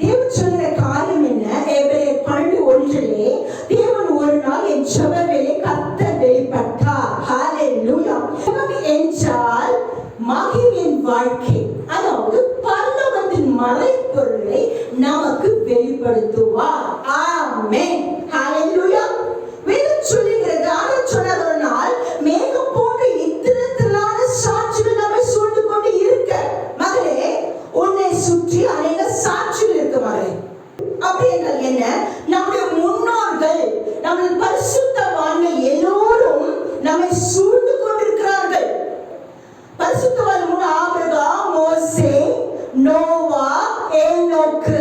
தேவன் சொல்கிற காரியம் என்ன? எபிரேயர் பன்னெண்டு ஒன்றிலே தேவன் ஒரு நாள் என் செவவேலை கத்த வெளிப்பட்டார். ஹாலே லூயா என்றால் மகிமின் வாழ்க்கை. அதாவது பரலோகத்தின் மறைப்பொருளை நமக்கு வெளிப்படுத்துவார். ஆமென் ஹalleluya வேதம் சொல்லுகிறது ஆனால் சொன்னது ஒரு நாள் மேகம் போன்ற இத்திரத்திலான சாட்சிகள் நம்மை சூழ்ந்து கொண்டு இருக்க. மகளே உன்னை சுற்றி அநேக சாட்சி இருக்கு மகளே அப்படி என்றால் என்ன? நம்முடைய முன்னோர்கள் நம்முடைய பரிசுத்தவான்கள் எல்லோரும் நம்மை சூழ்ந்து கொண்டிருக்கிறார்கள். பரிசுத்தவான் மூணு ஆபிரகாம் மோசே நோவா ஏனோக்கு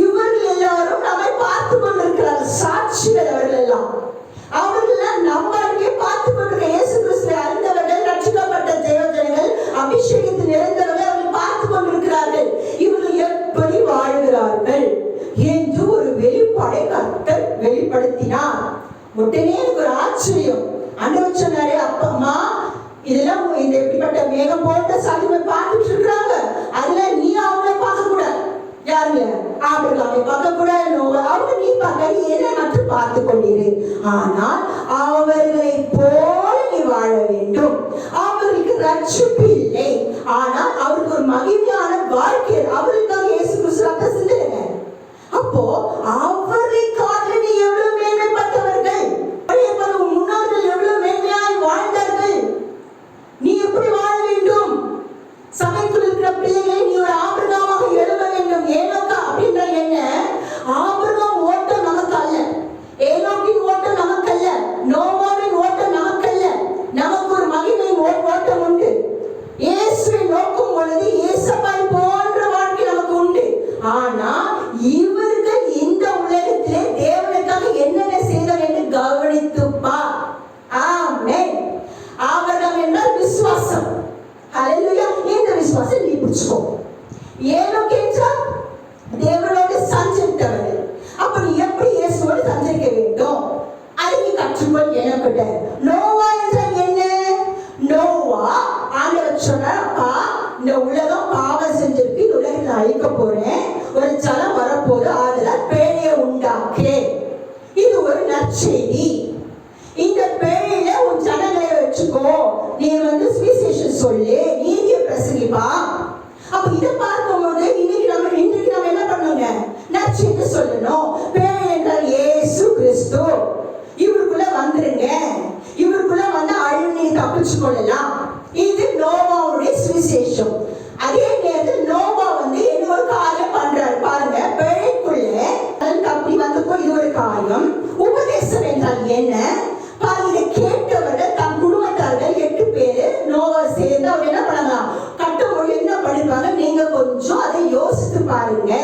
இவர்கள் எல்லாரும் நம்மை பார்த்து கொண்டிருக்கிறார்கள். சாட்சிகள் அவர்கள் எல்லாம். அவர்கள் நம்ம அங்கே பார்த்து கொண்டிருக்க இயேசு கிறிஸ்துவை அறிந்தவர்கள் ரட்சிக்கப்பட்ட தேவஜனங்கள் அபிஷேகத்தில் நிறைந்தவர்கள். இருக்கிறார்கள் என்று ஒரு வெளிப்பாடை கர்த்தர் வெளிப்படுத்தினார். உடனே எனக்கு ஒரு ஆச்சரியம். ஆண்டவர் சொன்னாரே அப்பம்மா இதெல்லாம் இந்த இப்படிப்பட்ட மேகம் போட்ட சாதிமை பார்த்துட்டு இருக்கிறாங்க அதுல நீ அவங்கள பார்க்க கூடாது யாருங்க? ஆபிரகாமை பார்க்க கூடாது அவங்க நீ பார்க்க என்ன மட்டும் பார்த்து கொண்டிரு ஆனால் அவர்களை போ வாழ வேண்டும் அவர்களுக்கு ரட்சிப்பு இல்லை. ஆனால் அவருக்கு ஒரு மகிமையான வாழ்க்கை. அவர்களுக்காக இயேசு கிறிஸ்து ரத்த அப்போ அவருக்காக காட்டில் நீ எவ்வளவு மேன்மைப்பட்டவர்கள் பழைய பருவ முன்னோர்கள் எவ்வளவு மேன்மையாய் வாழ்ந்தார்கள் நீ எப்படி வாழ வேண்டும் சபைக்குள் இருக்கிற பிள்ளைகளை நீ ஒரு ஆபிரகாமாக எழுத வேண்டும் ஏனோக்கா அப்படின்ற என்ன ஆபிரகாம் ஓட்டம் நமக்கு அல்ல ஏனோக்கின் ஓட்டம் நமக்கு அல்ல நோவாவின் ஓட்டம் நமக்கு அல்ல நமக்கு ஒரு மகிமை ஓ- ஓட்டம் உண்டு இயேசுவை நோக்கும் பொழுது இயேசப்பாய் போன்ற வாழ்க்கை நமக்கு உண்டு ஆனா இவர்கள் இந்த உலகத்திலே தேவனுக்காக என்னென்ன செய்தார் என்று கவனித்து பார் ஆமென் ஆபரணம் என்றால் விசுவாசம் ஹalleluya இந்த விசுவாசம் நீ பிடிச்சுக்கோ ஏனோக்கு అప్పుడు ఎప్పుడు சஞ்சரித்தவர்கள். அப்ப எப்படி இயேசுவோடு சஞ்சரிக்க வேண்டும்? அதை நீ கற்றுக்கொள் எனக்கிட்ட நோவா என்றால் என்ன? நோவா ஆண்டவர் சொன்னார் அப்பா இந்த உலகம் பாவம் செஞ்சிருக்கு. இந்த உலகத்தை நான் அழிக்க போறேன். ஒரு ஜலம் வரப்போது அதுல பேழையை உண்டாக்கு. இது ஒரு நற்செய்தி இந்த பேழையில உன் ஜனங்களை வச்சுக்கோ நீ வந்து சுவிசேஷம் சொல்லு நீதியை பிரசங்கிப்பா அப்ப இதை பார்க்கும்போது இன்னைக்கு நம்ம இன்றைக்கு நம்ம என்ன பண்ணுங்க நற்செய்தி சொல்லணும். பேர் என்றால் ஏசு கிறிஸ்து. இவருக்குள்ள வந்துருங்க. இவருக்குள்ள வந்து அழுநீ தப்பிச்சு கொள்ளலாம். இது நோவாவுடைய சுவிசேஷம். அதே நேரத்தில் நோவா வந்து என்ன ஒரு காரியம் பண்றாரு. பாருங்க பேழைக்குள்ள அதற்கு அப்படி வந்தப்போ இது ஒரு காரியம். உபதேசம் என்றால் என்ன? பாருங்க.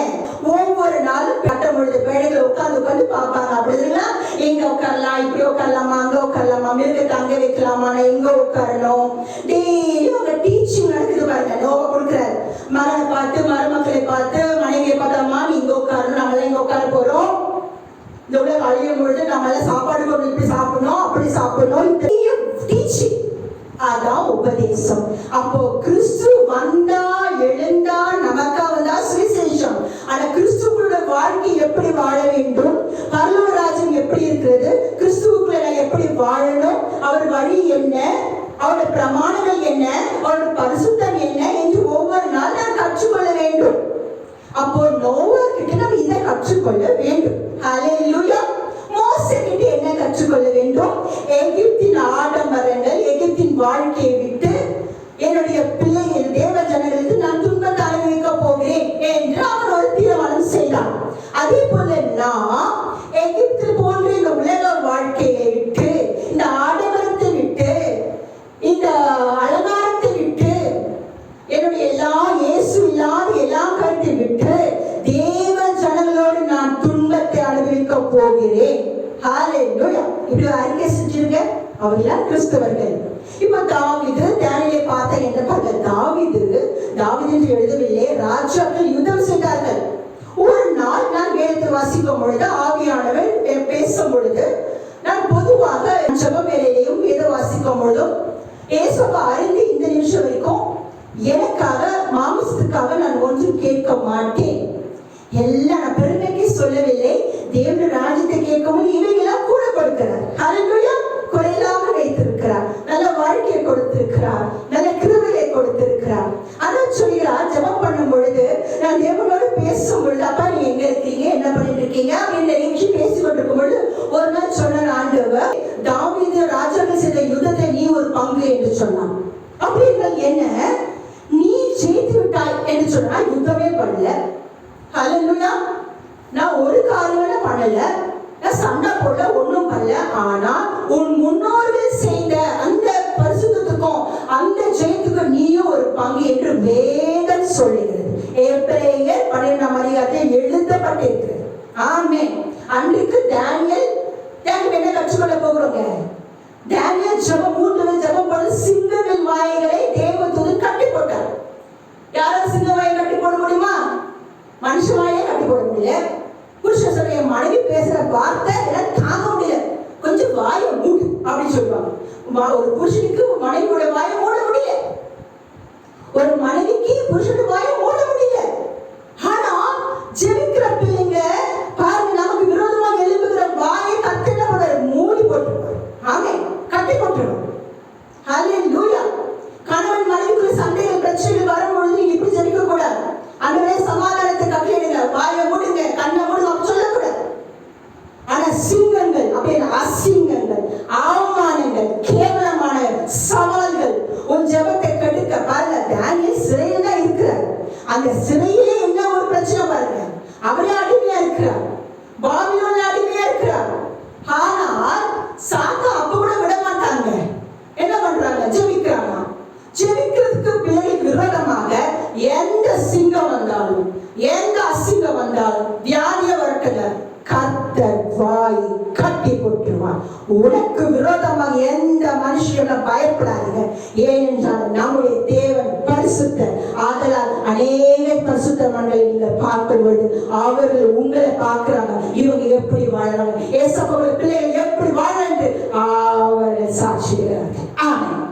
ஒவ்வொரு நாளும் கட்டும் பொழுது பேழைகளை உட்காந்து உட்காந்து பார்ப்பாங்க. அப்படின்னா இங்க உட்காரலாம் இப்படி உட்காரலாமா அங்க உட்காரலாமா மிருக தங்க வைக்கலாமா எங்க உட்காரணும். டெய்லி உங்க டீச்சிங் நடக்குது பாருங்க. நோவா கொடுக்குறாரு. மகனை பார்த்து மருமக்களை பார்த்து மனைவியை பார்த்து நீ இங்க உட்காரணும் நம்மளாம் இங்க உட்கார போறோம். இந்த உலக அழியும் பொழுது நம்மளால சாப்பாடு கொண்டு இப்படி சாப்பிடணும் அப்படி சாப்பிடணும். டீச்சிங் அதான் உபதேசம். அப்போ கிறிஸ்து வந்தா அப்போ நோவா கிட்ட நம்ம இதை கற்றுக்கொள்ள வேண்டும். ஹalleluya. மோசே கிட்ட என்ன கற்றுக்கொள்ள வேண்டும்? எகிப்தின் ஆடம்பரங்கள் எகிப்தின் வாழ்க்கையை என்று அறிக்கை செஞ்சிருங்க அவர்களாம் கிறிஸ்தவர்கள். இப்ப தாவிது தானியலை பார்த்த என்ன பாருங்க? தாவிது தாவிது என்று எழுதவில்லை ராஜாக்கள் யுத்தம் செய்தார்கள். ஒரு நாள் நான் வேதத்தை வாசிக்கும் பொழுது ஆவியானவர் பேசும் பொழுது நான் பொதுவாக ஜப வேலையிலையும் வேத வாசிக்கும் பொழுதும் ஏசப்பா அறிந்து இந்த நிமிஷம் வரைக்கும் எனக்காக மாமிசத்துக்காக நான் ஒன்றும் கேட்க மாட்டேன். எல்லா பெருமைக்கு சொல்லவில்லை. தேவனுடைய ராஜ்யத்தை கேட்கவும் இவைகளாம் கூட கொடுக்கிறார். ஹalleluya. குறையில்லாமல் வைத்திருக்கிறார். நல்ல வாழ்க்கையை கொடுத்திருக்கிறார். நல்ல கிருபையை கொடுத்திருக்கிறார். அதான் சொல்கிறார் ஜபம் பண்ணும் பொழுது நான் தேவனோடு பேசும் பொழுது அப்பா நீ எங்க இருக்கீங்க? என்ன பண்ணிட்டு இருக்கீங்க? அப்படின்னு நினைச்சு பேசி கொண்டிருக்கும் பொழுது ஒரு நாள் சொன்ன ஆண்டவர் தாவீது ராஜாக்கள் செய்த யுத்தத்தை நீ ஒரு பங்கு என்று சொன்னான். அப்படின்னா என்ன? நீ ஜெயித்து விட்டாய் என்று சொன்னா யுத்தமே பண்ணல. ஹலலுயா நான் ஒரு காரியம் பண்ணல. நான் சண்டை போடல ஒன்றும் பண்ணல. ஆனா உன் முன்னோர்கள் செய்த அந்த பரிசுத்தத்துக்கும் அந்த ஜெயத்துக்கும் நீயும் ஒரு பங்கு என்று வேதம் சொல்லுகிறது. ஏப்ரேயர் பன்னிரெண்டாம் அதிகாரத்தில் எழுதப்பட்டிருக்கிறது. ஆமே அன்றைக்கு டேனியல் டேனியல் என்ன கற்றுக்கொள்ள போகிறோங்க? டேனியல் ஜெபம் மூன்று ஜெபம் பண்ணி சிங்கங்கள் வாய்களை முடியல. புருஷன் மனைவி பேசுற வார்த்தை எல்லாம் தாங்க முடியல. கொஞ்சம் வாய மூடு அப்படின்னு சொல்லுவாங்க. ஒரு புருஷனுக்கு மனைவியோட வாய மூட முடியல. ஒரு மனைவிக்கு புருஷனோட வாய மூட முடியல. அந்த சிறையிலே என்ன ஒரு பிரச்சனை பாருங்க. அவரே அடிமையா இருக்கிறார். பாபிலோன்ல அடிமையா இருக்கிறார். ஆனால் சாத்தா அப்ப கூட விட மாட்டாங்க. என்ன பண்றாங்க? ஜெபிக்கிறாங்க ஜெபிக்கிறதுக்கு பிள்ளை விரோதமாக எந்த சிங்கம் வந்தாலும் எந்த அசிங்கம் வந்தாலும் வியாதிய வரட்டுங்க. கத்த வாய் கட்டி போட்டுருவான் உனக்கு விரோதமாக எந்த மனுஷனை பயப்படாதீங்க. ஏனென்றால் நம்முடைய தேவன் பரிசுத்த அதை அநேக பரிசுத்த மக்களை நீங்க பார்க்கும் பொழுது அவர்கள் உங்களை பார்க்கிறாங்க. இவங்க எப்படி வாழ்றாங்க ஏசப்பவர்கள் பிள்ளைகள் எப்படி வாழ்றாங்க அவரை சாட்சிகிறார்கள் ஆமாம்